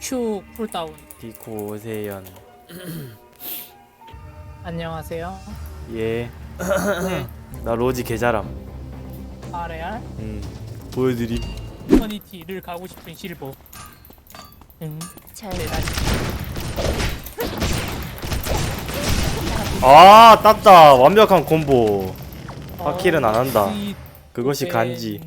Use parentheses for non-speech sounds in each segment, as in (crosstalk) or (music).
Q 쿨다운 디코 오세연 안녕하세요 예. 네 나 로지 개잘함. 아레알 음. 보여드리. 커니티를 가고 싶은 실버 응잘 대단히 아, 땄다. 완벽한 콤보. 파킬은 안 한다. 그것이 네. 간지.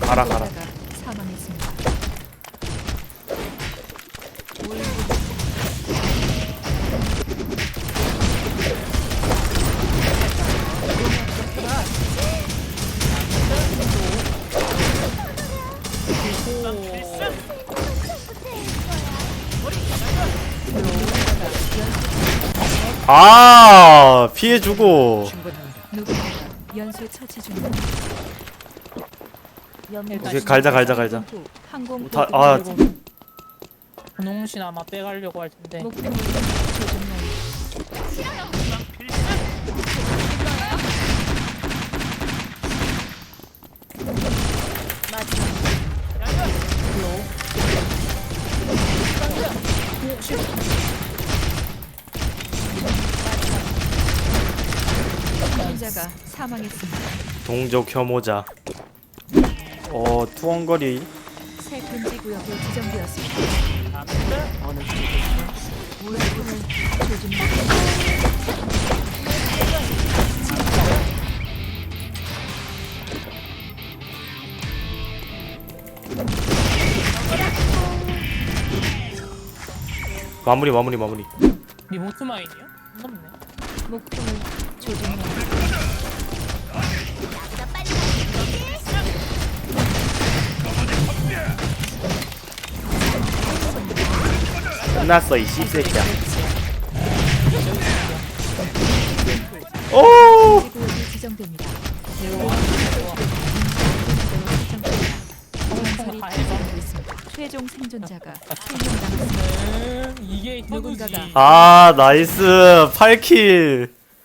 가라 가라. 사망했습니다. 아, 피해주고. 연쇄 처치. 오케이, 갈자, 갈자, 갈자. 항공 다- 아, 분홍신 아마 빼가려고 할 텐데 조종용 환자가 사망했습니다. 동족 혐오자. 어, 투엉거리. 새 금지 구역이 지정되었습니다. 어느 물품을 조종용 마무리, 마무리, 마무리. 리모트 마인이요? 없네 목표물 조종용 끝났어, 이 씹새끼야. 오! 구역이 지정됩니다. 건설이 진행되고 있습니다. 최종 생존자가 (laughs) 생존 남았습니다. 아, 나이스. 8킬.